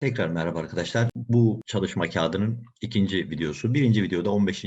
Tekrar merhaba arkadaşlar. Bu çalışma kağıdının ikinci videosu. Birinci videoda 15.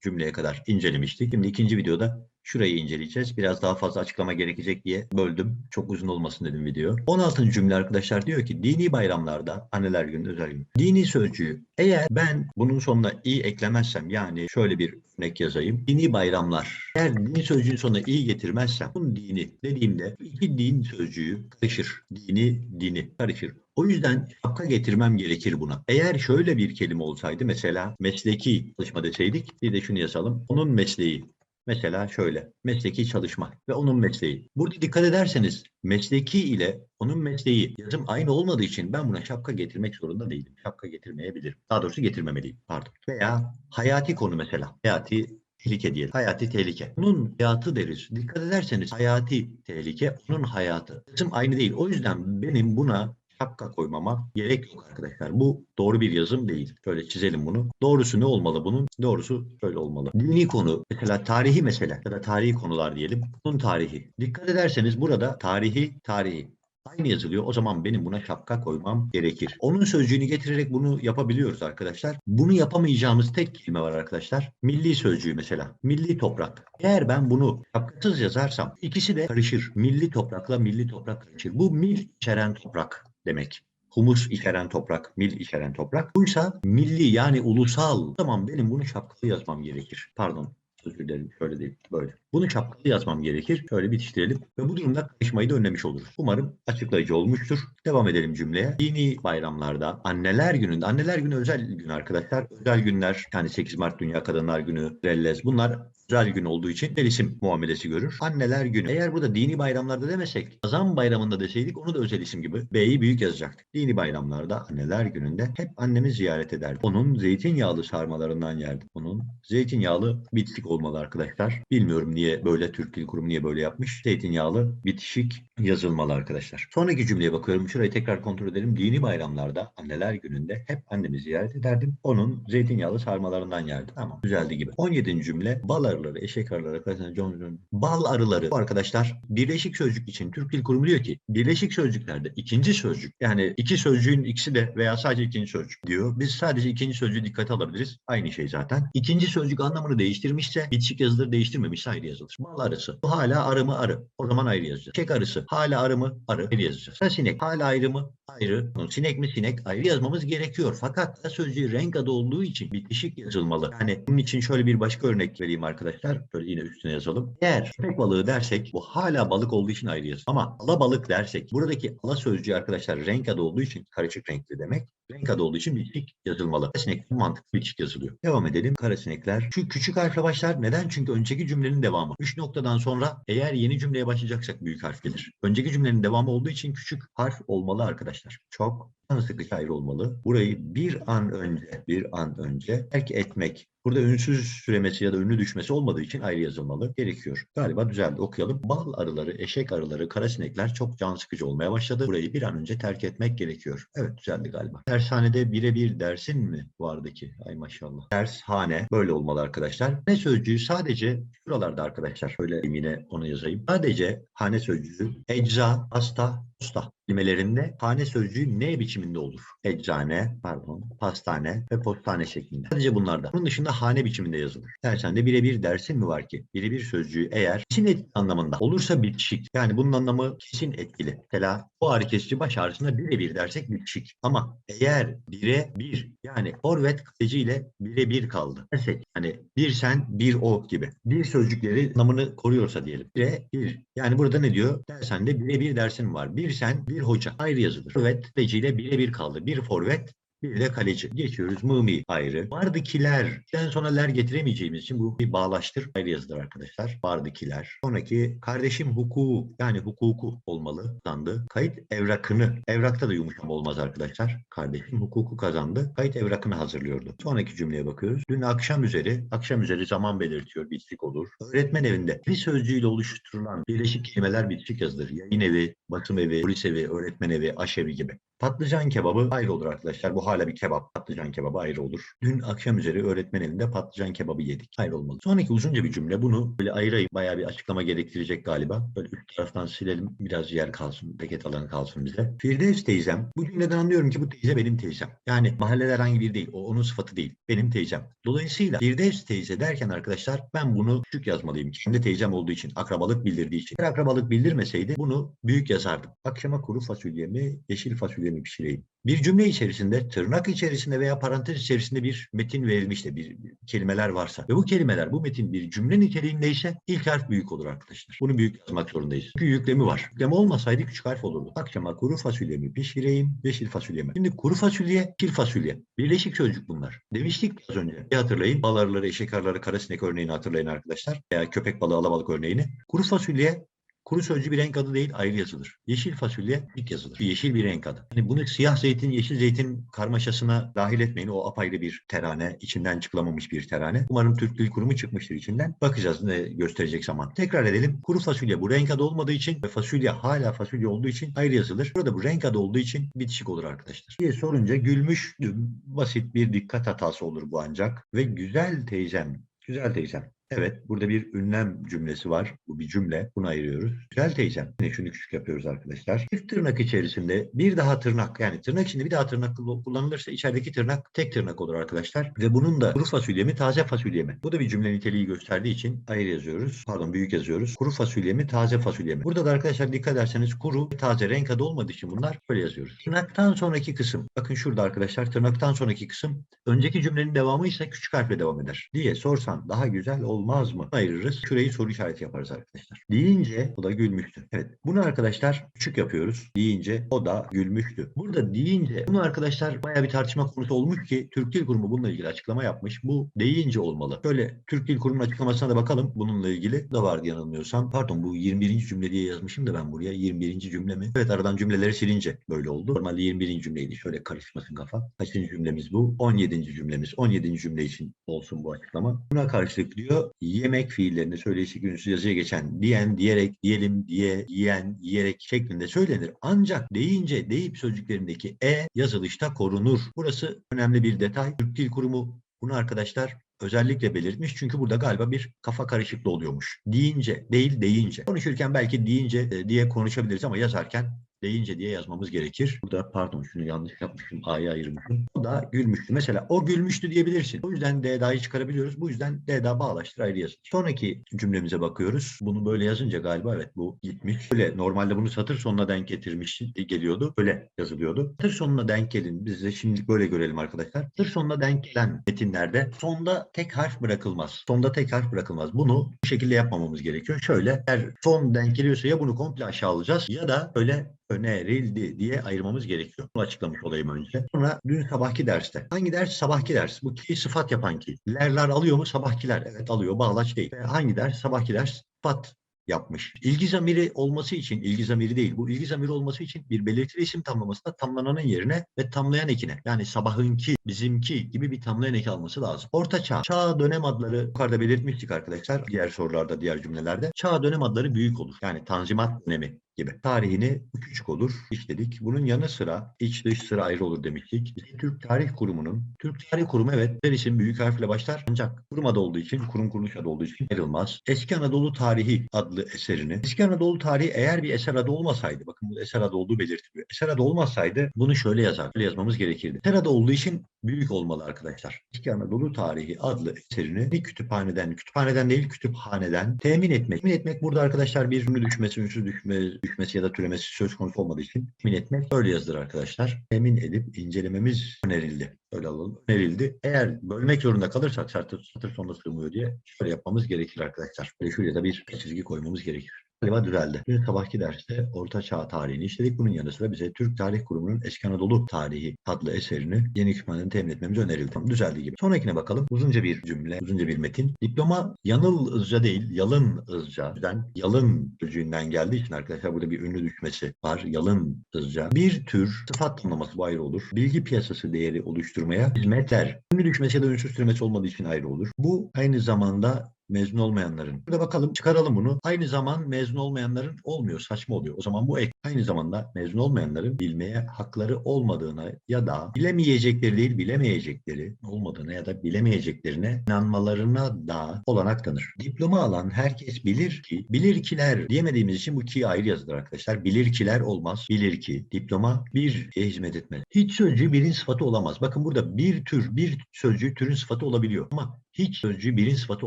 cümleye kadar incelemiştik. Şimdi ikinci videoda şurayı inceleyeceğiz. Biraz daha fazla açıklama gerekecek diye böldüm. Çok uzun olmasın dedim video. 16. cümle arkadaşlar diyor ki dini bayramlarda anneler günü özel gün. Dini sözcüğü eğer ben bunun sonuna i eklemezsem yani şöyle bir örnek yazayım. Dini bayramlar. Eğer dini sözcüğün sonuna i getirmezsem bunun dini dediğimde iki din sözcüğü karışır. Dini, dini karışır. O yüzden şapka getirmem gerekir buna. Eğer şöyle bir kelime olsaydı mesela mesleki çalışma deseydik bir de şunu yazalım. Onun mesleği. Mesela şöyle mesleki çalışma ve onun mesleği. Burada dikkat ederseniz mesleki ile onun mesleği yazım aynı olmadığı için ben buna şapka getirmek zorunda değilim. Şapka getirmeyebilirim. Daha doğrusu getirmemeliyim. Pardon. Veya hayati konu mesela. Hayati tehlike diyelim. Hayati tehlike. Onun hayatı deriz. Dikkat ederseniz hayati tehlike onun hayatı. Yazım aynı değil. O yüzden benim buna şapka koymama gerek yok arkadaşlar. Bu doğru bir yazım değil. Şöyle çizelim bunu. Doğrusu ne olmalı bunun? Doğrusu şöyle olmalı. Dini konu, mesela tarihi mesele ya da tarihi konular diyelim. Bunun tarihi. Dikkat ederseniz burada tarihi, tarihi. Aynı yazılıyor. O zaman benim buna şapka koymam gerekir. Onun sözcüğünü getirerek bunu yapabiliyoruz arkadaşlar. Bunu yapamayacağımız tek kelime var arkadaşlar. Milli sözcüğü mesela. Milli toprak. Eğer ben bunu şapkasız yazarsam ikisi de karışır. Milli toprakla milli toprak karışır. Bu mil içeren toprak demek. Humus içeren toprak, mil içeren toprak. Buysa milli yani ulusal. O zaman benim bunu şapkalı yazmam gerekir. Pardon özür dilerim şöyle değil böyle. Bunu şapkalı yazmam gerekir. Şöyle bitiştirelim ve bu durumda karışmayı da önlemiş oluruz. Umarım açıklayıcı olmuştur. Devam edelim cümleye. Dini bayramlarda anneler gününde, anneler günü özel gün arkadaşlar. Özel günler yani 8 Mart Dünya Kadınlar Günü, Rellez bunlar özel gün olduğu için isim muamelesi görür. Anneler günü. Eğer burada dini bayramlarda demesek, Azam bayramında deseydik onu da özel isim gibi B'yi büyük yazacaktık. Dini bayramlarda anneler gününde hep annemi ziyaret ederdi. Onun zeytinyağlı sarmalarından yerdi. Onun zeytinyağlı bitişik olmalı arkadaşlar. Bilmiyorum niye böyle Türk Dil Kurumu niye böyle yapmış. Zeytinyağlı bitişik yazılmalı arkadaşlar. Sonraki cümleye bakıyorum. Şurayı tekrar kontrol edelim. Dini bayramlarda anneler gününde hep annemi ziyaret ederdim. Onun zeytinyağlı sarmalarından yerdi. Tamam. Güzeldi gibi. 17. cümle bal arıları, eşek arıları, arkadaşlar John. Bal arıları. Bu arkadaşlar birleşik sözcük için Türk Dil Kurumu diyor ki birleşik sözcüklerde ikinci sözcük yani iki sözcüğün ikisi de veya sadece ikinci sözcük diyor. Biz sadece ikinci sözcüğü dikkate alabiliriz. Aynı şey zaten. İkinci sözcük anlamını değiştirmişse bitişik yazılır değiştirmemişse ayrı yazılır. Bal arısı. Bu hala arı mı arı. O zaman ayrı yazacağız. Eşek arısı. Hala arı mı arı. Ayrı yazacağız. Sinek. Hala ayrı mı ayrı. Sinek mi sinek ayrı yazmamız gerekiyor. Fakat sözcüğü renk adı olduğu için bitişik yazılmalı. Yani bunun için şöyle bir başka örnek vereyim arkadaşlar. Böyle yine üstüne yazalım. Eğer köpek balığı dersek bu hala balık olduğu için ayrı. Ama ala balık dersek buradaki ala sözcüğü arkadaşlar renk adı olduğu için karışık renkli demek. Renk adı olduğu için bitişik yazılmalı. Sinek mantıklı bitişik yazılıyor. Devam edelim. Kara sinekler. Şu küçük harfle başlar. Neden? Çünkü önceki cümlenin devamı. Üç noktadan sonra eğer yeni cümleye başlayacaksak büyük harf gelir. Önceki cümlenin devamı olduğu için küçük harf olmalı arkadaşlar. Çok sıkı ayrı olmalı. Burayı bir an önce, bir an önce terk etmek. Burada ünsüz süremesi ya da ünlü düşmesi olmadığı için ayrı yazılmalı gerekiyor. Galiba düzeldi. Okuyalım. Bal arıları, eşek arıları, karasinekler çok can sıkıcı olmaya başladı. Burayı bir an önce terk etmek gerekiyor. Evet düzeldi galiba. Dershanede birebir dersin mi vardı ki? Ay maşallah. Dershane böyle olmalı arkadaşlar. Ne sözcüğü sadece şuralarda arkadaşlar. Şöyle yine onu yazayım. Sadece hane sözcüğü ecza, hasta, usta kelimelerinde hane sözcüğü ne biçiminde olur? Eczane, pardon, pastane ve postane şeklinde. Sadece bunlarda. Bunun dışında hane biçiminde yazılır. Dersende birebir dersin mi var ki? Birebir sözcüğü eğer kesin etkili anlamında olursa bitişik. Yani bunun anlamı kesin etkili. Mesela bu ağrı kesici baş ağrısında birebir dersek bitişik. Ama eğer bire bir yani forvet kaleci ile birebir kaldı dersek hani bir sen bir o gibi. Bir sözcükleri anlamını koruyorsa diyelim. Bire bir. Yani burada ne diyor? Dersende birebir dersin var. Bir sen bir hoca ayrı yazılır. Forvet kaleciyle birebir kaldı. Bir forvet bir de kaleci. Geçiyoruz. Mumi ayrı. Vardıkiler. Den sonra ler getiremeyeceğimiz için bu bir bağlaştır. Ayrı yazılır arkadaşlar. Vardıkiler. Sonraki kardeşim hukuku yani hukuku olmalı. Kazandı. Kayıt evrakını. Evrakta da yumuşama olmaz arkadaşlar. Kardeşim hukuku kazandı. Kayıt evrakını hazırlıyordu. Sonraki cümleye bakıyoruz. Dün akşam üzeri, akşam üzeri zaman belirtiyor. Bitişik olur. Öğretmen evinde bir sözcüğüyle oluşturulan birleşik kelimeler bitişik yazılır. Yayın evi, basım evi, polis evi, öğretmen evi, aşevi gibi. Patlıcan kebabı ayrı olur arkadaşlar. Bu hala bir kebap. Patlıcan kebabı ayrı olur. Dün akşam üzeri öğretmen elinde patlıcan kebabı yedik. Ayrı olmalı. Sonraki uzunca bir cümle. Bunu böyle ayırayım. Bayağı bir açıklama gerektirecek galiba. Böyle üst taraftan silelim. Biraz yer kalsın. Paket alanı kalsın bize. Firdevs teyzem. Bu cümleden anlıyorum ki bu teyze benim teyzem. Yani mahallede herhangi bir değil. O onun sıfatı değil. Benim teyzem. Dolayısıyla Firdevs teyze derken arkadaşlar ben bunu küçük yazmalıyım. Kendi teyzem olduğu için. Akrabalık bildirdiği için. Eğer akrabalık bildirmeseydi bunu büyük yazardım. Akşama kuru fasulye mi, yeşil fasulye mi pişireyim? Bir cümle içerisinde tırnak içerisinde veya parantez içerisinde bir metin verilmişse bir, bir kelimeler varsa ve bu kelimeler bu metin bir cümle niteliğindeyse ilk harf büyük olur arkadaşlar. Bunu büyük yazmak zorundayız. Çünkü yüklemi var. Yüklemi olmasaydı küçük harf olurdu. Akşama kuru fasulye mi pişireyim, yeşil fasulye mi? Şimdi kuru fasulye, yeşil fasulye. Birleşik sözcük bunlar. Demiştik az önce. Bir hatırlayın. Bal arıları, eşek arıları, karasinek örneğini hatırlayın arkadaşlar. Veya köpek balığı, alabalık örneğini. Kuru fasulye Kuru sözcü bir renk adı değil ayrı yazılır. Yeşil fasulye ilk yazılır. Yeşil bir renk adı. Yani bunu siyah zeytin, yeşil zeytin karmaşasına dahil etmeyin. O apayrı bir terane. içinden çıkılamamış bir terane. Umarım Türk Dil Kurumu çıkmıştır içinden. Bakacağız ne gösterecek zaman. Tekrar edelim. Kuru fasulye bu renk adı olmadığı için ve fasulye hala fasulye olduğu için ayrı yazılır. Burada bu renk adı olduğu için bitişik olur arkadaşlar. diye sorunca gülmüştüm. Basit bir dikkat hatası olur bu ancak. Ve güzel teyzem Güzel teyzem. Evet, burada bir ünlem cümlesi var. Bu bir cümle. Bunu ayırıyoruz. Güzel teyzem. Yine şunu küçük yapıyoruz arkadaşlar. Çift tırnak içerisinde bir daha tırnak yani tırnak içinde bir daha tırnak kullanılırsa içerideki tırnak tek tırnak olur arkadaşlar. Ve bunun da kuru fasulye mi taze fasulye mi? Bu da bir cümle niteliği gösterdiği için ayrı yazıyoruz. Pardon büyük yazıyoruz. Kuru fasulye mi taze fasulye mi? Burada da arkadaşlar dikkat ederseniz kuru taze renk adı olmadığı için bunlar böyle yazıyoruz. Tırnaktan sonraki kısım. Bakın şurada arkadaşlar tırnaktan sonraki kısım önceki cümlenin devamı ise küçük harfle devam eder. Diye sorsan daha güzel olmaz mı? Ayırırız. Şurayı soru işareti yaparız arkadaşlar. Deyince o da gülmüştü. Evet. Bunu arkadaşlar küçük yapıyoruz. Deyince o da gülmüştü. Burada deyince bunu arkadaşlar baya bir tartışma konusu olmuş ki Türk Dil Kurumu bununla ilgili açıklama yapmış. Bu deyince olmalı. Şöyle Türk Dil Kurumu'nun açıklamasına da bakalım. Bununla ilgili da vardı yanılmıyorsam. Pardon bu 21. cümle diye yazmışım da ben buraya. 21. cümle mi? Evet aradan cümleleri silince böyle oldu. Normalde 21. cümleydi. Şöyle karışmasın kafa. Kaçıncı cümlemiz bu? 17. cümlemiz. 17. cümle için olsun bu açıklama. Buna karşılık diyor yemek fiillerini söyleşik ünsüz yazıya geçen diyen, diyerek, diyelim, diye, yiyen, yiyerek şeklinde söylenir. Ancak deyince deyip sözcüklerindeki e yazılışta korunur. Burası önemli bir detay. Türk Dil Kurumu bunu arkadaşlar özellikle belirtmiş. Çünkü burada galiba bir kafa karışıklığı oluyormuş. Deyince değil deyince. Konuşurken belki deyince e, diye konuşabiliriz ama yazarken deyince diye yazmamız gerekir. Burada pardon şunu yanlış yapmışım. A'yı ayırmışım. O da gülmüştü. Mesela o gülmüştü diyebilirsin. O yüzden D'da'yı çıkarabiliyoruz. Bu yüzden D'da bağlaştır ayrı yazın. Sonraki cümlemize bakıyoruz. Bunu böyle yazınca galiba evet bu gitmiş. Böyle normalde bunu satır sonuna denk getirmiş geliyordu. Böyle yazılıyordu. Satır sonuna denk gelin. Biz de şimdi böyle görelim arkadaşlar. Satır sonuna denk gelen metinlerde sonda tek harf bırakılmaz. Sonda tek harf bırakılmaz. Bunu bu şekilde yapmamamız gerekiyor. Şöyle eğer son denk geliyorsa ya bunu komple aşağı alacağız ya da öyle önerildi diye ayırmamız gerekiyor. Bunu açıklamış olayım önce. Sonra dün sabahki derste. Hangi ders? Sabahki ders. Bu ki sıfat yapan ki. Lerler alıyor mu? Sabahkiler. Evet alıyor. Bağlaç değil. E, hangi ders? Sabahki ders. Sıfat yapmış. İlgi zamiri olması için, ilgi zamiri değil, bu ilgi zamiri olması için bir belirtili isim tamlamasında tamlananın yerine ve tamlayan ekine, yani sabahınki, bizimki gibi bir tamlayan eki alması lazım. Orta çağ, çağ dönem adları yukarıda belirtmiştik arkadaşlar, diğer sorularda, diğer cümlelerde. Çağ dönem adları büyük olur. Yani tanzimat dönemi gibi. Tarihini küçük olur işledik. Bunun yanı sıra iç dış sıra ayrı olur demiştik. Türk Tarih Kurumu'nun, Türk Tarih Kurumu evet her isim büyük harfle başlar ancak kurum adı olduğu için, kurum kuruluş adı olduğu için ayrılmaz. Eski Anadolu Tarihi adlı eserini. Eski Anadolu Tarihi eğer bir eser adı olmasaydı, bakın bu eser adı olduğu belirtiliyor. Eser adı olmasaydı bunu şöyle yazar, şöyle yazmamız gerekirdi. Eser adı olduğu için büyük olmalı arkadaşlar. Eski Anadolu Tarihi adlı eserini bir kütüphaneden, kütüphaneden değil kütüphaneden temin etmek. Temin etmek burada arkadaşlar bir ünlü düşmesi, ünsüz düşme, düşmesi ya da türemesi söz konusu olmadığı için temin etmek öyle yazılır arkadaşlar. Temin edip incelememiz önerildi. Öyle alalım. Önerildi. Eğer bölmek zorunda kalırsak satır, satır sonuna sığmıyor diye şöyle yapmamız gerekir arkadaşlar. Böyle şuraya da bir çizgi koymamız gerekir. Galiba düzeldi. Dün sabahki derste Orta Çağ tarihini işledik. Bunun yanı sıra bize Türk Tarih Kurumu'nun Eski Anadolu Tarihi adlı eserini yeni kütüphaneden temin etmemiz önerildi. Düzeldi gibi. Sonrakine bakalım. Uzunca bir cümle, uzunca bir metin. Diploma yanıl ızca değil, yalın ızca. Yüzden yalın sözcüğünden geldiği için arkadaşlar burada bir ünlü düşmesi var. Yalın ızca. Bir tür sıfat tanımlaması bu ayrı olur. Bilgi piyasası değeri oluşturmaya hizmetler. Ünlü düşmesi ya da ünsüz türemesi olmadığı için ayrı olur. Bu aynı zamanda mezun olmayanların. Burada bakalım çıkaralım bunu. Aynı zaman mezun olmayanların olmuyor. Saçma oluyor. O zaman bu ek. Aynı zamanda mezun olmayanların bilmeye hakları olmadığına ya da bilemeyecekleri değil bilemeyecekleri olmadığına ya da bilemeyeceklerine inanmalarına da olanak tanır. Diploma alan herkes bilir ki bilir kiler diyemediğimiz için bu ki ayrı yazılır arkadaşlar. Bilir kiler olmaz. Bilir ki diploma bir hizmet etmeli. Hiç sözcüğü birin sıfatı olamaz. Bakın burada bir tür bir sözcüğü türün sıfatı olabiliyor ama hiç sözcüğü birin sıfatı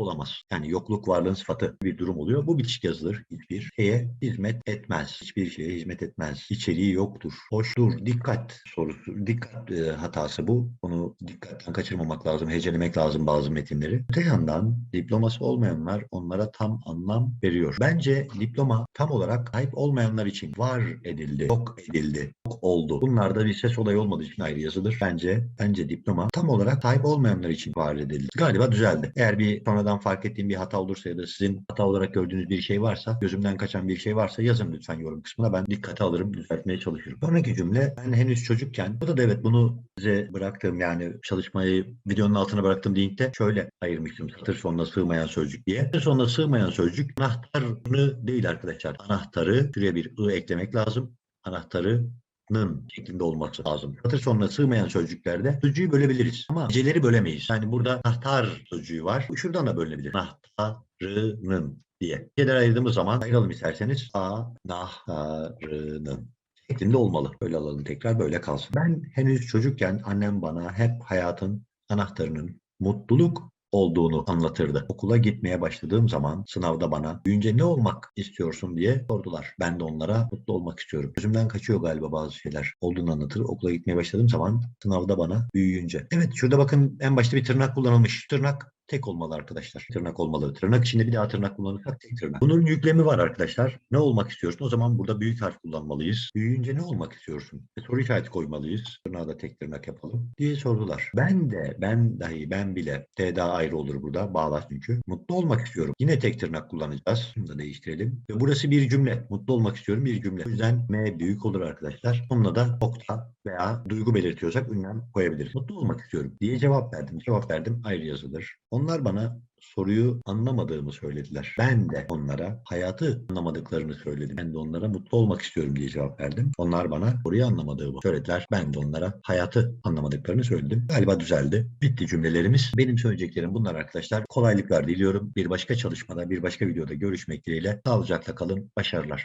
olamaz. Yani yokluk varlığın sıfatı bir durum oluyor. Bu bitişik yazılır. Hiçbir şeye hizmet etmez. Hiçbir şeye hizmet etmez. İçeriği yoktur. Hoştur. Dikkat sorusu. Dikkat e, hatası bu. Onu dikkatten kaçırmamak lazım. Hecelemek lazım bazı metinleri. Öte yandan diploması olmayanlar onlara tam anlam veriyor. Bence diploma tam olarak sahip olmayanlar için var edildi. Yok edildi. Yok oldu. Bunlarda bir ses olayı olmadığı için ayrı yazılır. Bence bence diploma tam olarak sahip olmayanlar için var edildi. Galiba düzeldi. Eğer bir sonradan fark ettiğim bir hata olursa ya da sizin hata olarak gördüğünüz bir şey varsa, gözümden kaçan bir şey varsa yazın lütfen yorum kısmına. Ben dikkate alırım, düzeltmeye çalışırım. Sonraki cümle ben henüz çocukken, bu da evet bunu size bıraktığım yani çalışmayı videonun altına bıraktığım linkte şöyle ayırmıştım. Satır sonuna sığmayan sözcük diye. Satır sonuna sığmayan sözcük anahtarını değil arkadaşlar. Anahtarı şuraya bir ı eklemek lazım. Anahtarı nın şeklinde olması lazım. Satır sonuna sığmayan sözcüklerde sözcüğü bölebiliriz ama heceleri bölemeyiz. Yani burada anahtar sözcüğü var. Şuradan da bölünebilir. Anahtarının diye. Heceleri ayırdığımız zaman ayıralım isterseniz. Anahtarının şeklinde olmalı. Böyle alalım tekrar böyle kalsın. Ben henüz çocukken annem bana hep hayatın anahtarının mutluluk olduğunu anlatırdı. Okula gitmeye başladığım zaman sınavda bana büyünce ne olmak istiyorsun diye sordular. Ben de onlara mutlu olmak istiyorum. Gözümden kaçıyor galiba bazı şeyler. Olduğunu anlatır. Okula gitmeye başladığım zaman sınavda bana büyüyünce. Evet şurada bakın en başta bir tırnak kullanılmış. Tırnak tek olmalı arkadaşlar. Tırnak olmalı. Tırnak içinde bir daha tırnak kullanırsak tek tırnak. Bunun yüklemi var arkadaşlar. Ne olmak istiyorsun? O zaman burada büyük harf kullanmalıyız. Büyüyünce ne olmak istiyorsun? E, soru işareti koymalıyız. Tırnağı da tek tırnak yapalım diye sordular. Ben de, ben dahi, ben bile. T daha ayrı olur burada. Bağlar çünkü. Mutlu olmak istiyorum. Yine tek tırnak kullanacağız. Bunu da değiştirelim. Ve burası bir cümle. Mutlu olmak istiyorum bir cümle. O yüzden M büyük olur arkadaşlar. Sonuna da nokta veya duygu belirtiyorsak ünlem koyabiliriz. Mutlu olmak istiyorum diye cevap verdim. Cevap verdim ayrı yazılır. Onlar bana soruyu anlamadığımı söylediler. Ben de onlara hayatı anlamadıklarını söyledim. Ben de onlara mutlu olmak istiyorum diye cevap verdim. Onlar bana soruyu anlamadığımı söylediler. Ben de onlara hayatı anlamadıklarını söyledim. Galiba düzeldi. Bitti cümlelerimiz. Benim söyleyeceklerim bunlar arkadaşlar. Kolaylıklar diliyorum. Bir başka çalışmada, bir başka videoda görüşmek dileğiyle. Sağlıcakla kalın. Başarılar.